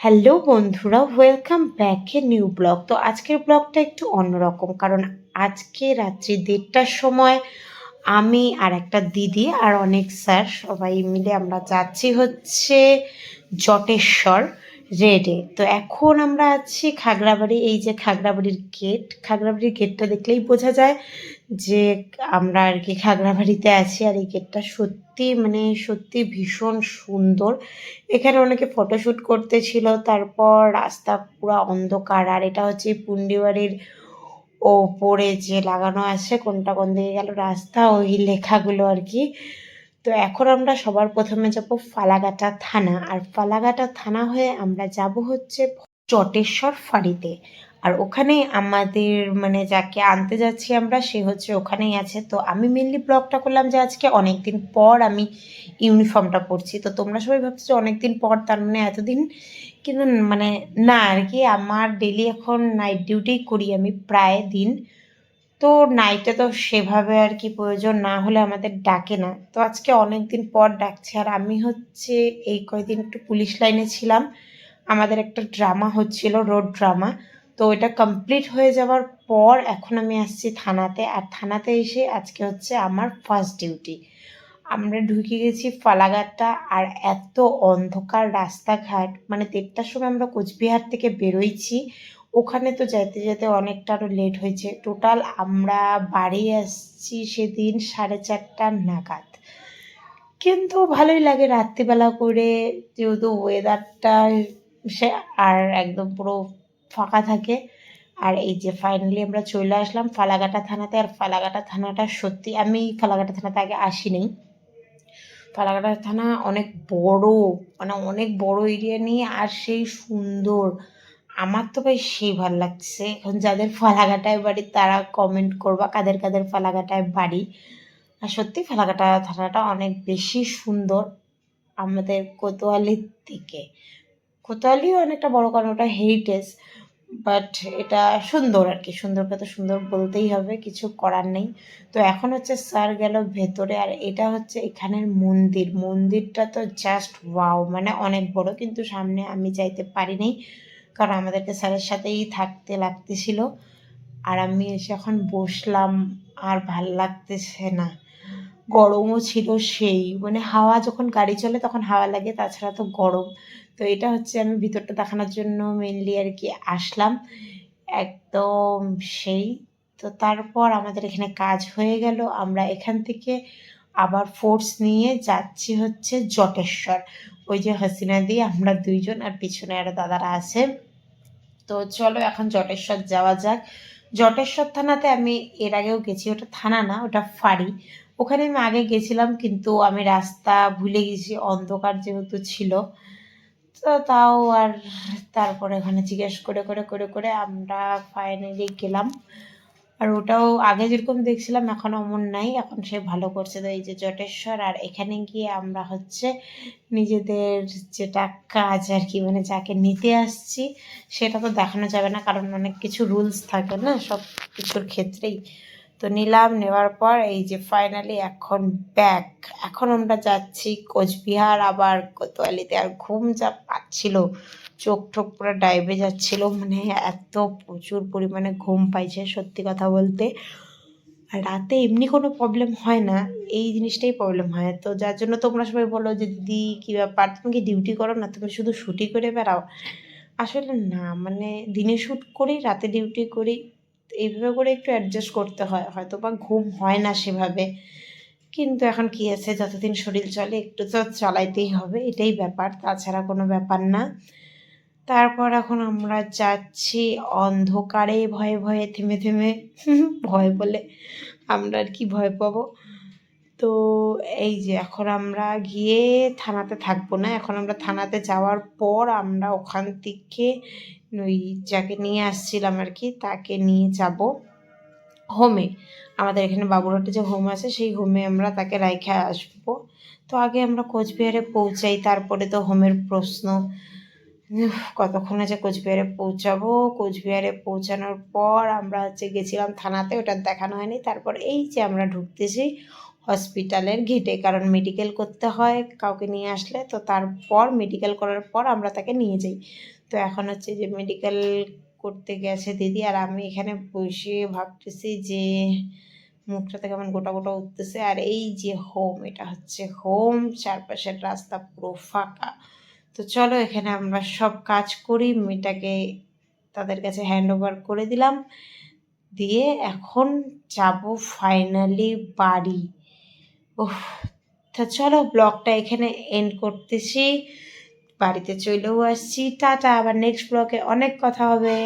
Hello বন্ধুরা welcome back a new blog তো আজকের ব্লগটা একটু অন্যরকম, কারণ আজকে রাত্রি দেড়টার সময় আমি আর একটা দিদি আর অনেক স্যার সবাই মিলে আমরা যাচ্ছি হচ্ছে জটেশ্বর। রেডে তো এখন আমরা আছি খাগড়াবাড়ি, এই যে খাগড়াবাড়ির গেট খাগড়াবাড়ির গেটটা দেখলেই বোঝা যায় যে আমরা আর কি খাগড়াবাড়িতে আছি আর এই গেটটা সত্যি মানে সত্যি ভীষণ সুন্দর। এখানে অনেকে ফটোশ্যুট করতেছিল, তারপর রাস্তা পুরো অন্ধকার আর এটা হচ্ছে পুন্ডিবাড়ির ওপরে যে লাগানো আছে, কোনটা কোন দিকে গেল, রাস্তা, ওই লেখাগুলো আর কি। তো এখন আমরা সবার প্রথমে যাব ফালাকাটা থানা। আর ফালাকাটা থানা হয়ে আমরা যাব হচ্ছে চটেশ্বর ফাঁড়িতে। আর ওখানে আমাদের মানে যাকে আনতে যাচ্ছি আমরা, সে হচ্ছে ওখানেই আছে। তো আমি মেনলি ব্লগটা করলাম যে আজকে অনেক দিন পর আমি ইউনিফর্মটা পরছি। তো তোমরা সবাই ভাবছ অনেক দিন পর, তার মানে এতদিন কিন্তু মানে না আর কি, আমার ডেলি এখন নাইট ডিউটি করি আমি প্রায় দিন। তো নাইটে তো সেভাবে আর কি প্রয়োজন না হলে আমাদের ডাকে না। তো আজকে অনেক দিন পর ডাকছে। আর আমি হচ্ছে এই কয়দিন একটু পুলিশ লাইনে ছিলাম। আমাদের একটা ড্রামা হচ্ছিল, রোড ড্রামা। তো এটা কমপ্লিট হয়ে যাওয়ার পর এখন আমি আসছি থানাতে। আর থানাতে এসে আজকে হচ্ছে আমার ফার্স্ট ডিউটি আমরা ঢুকে গেছি ফালাঘাটটা আর এত অন্ধকার রাস্তাঘাট। মানে দেড়টার সময় আমরা কোচবিহার থেকে বেরোইছি। ওখানে তো যেতে যেতে অনেকটা আরও লেট হয়েছে। টোটাল আমরা বাড়ি আসছি সেদিন সাড়ে চারটা নাগাদ। কিন্তু ভালোই লাগে রাত্রিবেলা করে, যেহেতু ওয়েদারটা সে আর একদম পুরো ফাঁকা থাকে। আর এই যে ফাইনালি আমরা চলে আসলাম ফালাকাটা থানাতে। আর ফালাকাটা থানাটা সত্যি আমি ফালাকাটা থানাতে আগে আসিনি। ফালাকাটা থানা অনেক বড় মানে অনেক বড় এরিয়া নিয়ে আর সেই সুন্দর আমার তো ভাই সেই ভালো লাগছে। এখন যাদের ফালাকাটায় বাড়ি, তারা কমেন্ট করবা কাদের কাদের ফালাকাটায় বাড়ি। আর সত্যি ফালাকাটা থানাটা অনেক বেশি সুন্দর আমাদের কোতোয়ালির দিকে কোতোয়ালিও অনেকটা বড় কারণ, ওটা হেরিটেজ বাট এটা সুন্দর আর কি। সুন্দরকে তো সুন্দর বলতেই হবে, কিছু করার নেই। তো এখন হচ্ছে স্যার গেল ভেতরে, আর এটা হচ্ছে এখানের মন্দির। মন্দিরটা তো জাস্ট ওয়াও মানে অনেক বড়, কিন্তু সামনে আমি যাইতে পারি পারিনি কারণ আমাদেরকে স্যারের সাথেই থাকতে লাগতেছিল। আর আমি এসে এখন বসলাম, আর ভালো লাগতেছে না। গরমও ছিল সেই মানে হাওয়া যখন গাড়ি চলে তখন হাওয়া লাগে, তাছাড়া তো গরম। তো এটা হচ্ছে আমি ভিতরটা দেখানোর জন্য মেনলি আর কি আসলাম। একদম সেই। তো তারপর আমাদের এখানে কাজ হয়ে গেল। আমরা এখান থেকে আবার ফোর্স নিয়ে যাচ্ছি হচ্ছে জটেশ্বর। ওই যে হাসিনা দিয়ে আমরা দুইজন, আর পিছনে আরও দাদারা আছে। তো চলো এখন জটেশ্বর যাওয়া যাক। জটেশ্বর থানাতে আমি এর আগেও গেছি, ওটা থানা না, ওটা ফাড়ি। ওখানে আমি আগে গেছিলাম, কিন্তু আমি রাস্তা ভুলে গেছি, অন্ধকার যেহেতু ছিল। তো তাও আর তারপরে ওখানে জিজ্ঞেস করে করে করে করে আমরা ফাইনালি গেলাম। আর ওটাও আগে যেরকম দেখছিলাম, এখন অমন নাই। এখন সে ভালো করছে তো এই যে জটেশ্বর, আর এখানে গিয়ে আমরা হচ্ছে নিজেদের যেটা কাজ আর কি মানে যাকে নিতে আসছি, সেটা তো দেখানো যাবে না, কারণ অনেক কিছু রুলস থাকে না, সব কিছুর ক্ষেত্রেই। তো নিলাম, নেওয়ার পর এই যে ফাইনালি এখন ব্যাক এখন আমরা যাচ্ছি কোচবিহার, আবার কোতোয়ালিতে। আর ঘুম যা পাচ্ছিল চোখ টোক পুরো ডাইবে যাচ্ছিল মানে এত প্রচুর পরিমাণে ঘুম পাইছে সত্যি কথা বলতে। আর রাতে এমনি কোনো প্রবলেম হয় না, এই জিনিসটাই প্রবলেম হয়। তো যার জন্য তোমরা সবাই বলো যে, দিদি, কী ব্যাপার? তুমি কি ডিউটি করো না? তুমি শুধু শুটি করে বেড়াও? আসলে না মানে দিনে শ্যুট করি, রাতে ডিউটি করি, এইভাবে করে একটু অ্যাডজাস্ট করতে হয়। হয়তো বা ঘুম হয় না সেভাবে, কিন্তু এখন কি আছে? যতদিন শরীর চলে, একটু তো চালাইতেই হবে, এটাই ব্যাপার। তাছাড়া কোনো ব্যাপার না। তারপর এখন আমরা যাচ্ছি অন্ধকারে, ভয়ে ভয়ে, থেমে থেমে, ভয় বলে আমরা আর কি ভয় পাবো। তো এই যে এখন আমরা গিয়ে থানাতে থাকব না, এখন আমরা থানাতে যাওয়ার পর আমরা ওখান থেকে ওই যাকে নিয়ে আসছিলাম আর কি, তাকে নিয়ে যাব হোমে। আমাদের এখানে বাবুরহাটে যে হোম আছে, সেই হোমে আমরা তাকে রাইখে আসব। তো আগে আমরা কোচবিহারে পৌঁছাই, তারপরে তো হোমের প্রশ্ন। কতক্ষণে যে কোচবিহারে পৌঁছাবো? কোচবিহারে পৌঁছানোর পর আমরা হচ্ছে গেছিলাম থানাতে, ওটা দেখানো হয়নি। তারপর এই যে আমরা ঢুকতেছি হসপিটালের গেটে কারণ মেডিকেল করতে হয় কাউকে নিয়ে আসলে, তো তারপর মেডিকেল করার পর আমরা তাকে নিয়ে যাই। তো এখন হচ্ছে যে মেডিকেল করতে গেছে দিদি, আর আমি এখানে বসে ভাবতেছি যে মুখটাতে কেমন গোটা গোটা উঠতেছে। আর এই যে হোম এটা হচ্ছে হোম চারপাশের রাস্তা পুরো ফাঁকা। তো চলো, এখানে আমরা সব কাজ করি। মেয়েটাকে তাদের কাছে হ্যান্ড ওভার করে দিলাম। দিয়ে এখন যাব ফাইনালি বাড়ি। ও তা চলো ব্লগটা এখানে এন্ড করতেছি। বাড়িতে চলেও আসছি। টাটা, আবার নেক্সট ব্লগে অনেক কথা হবে।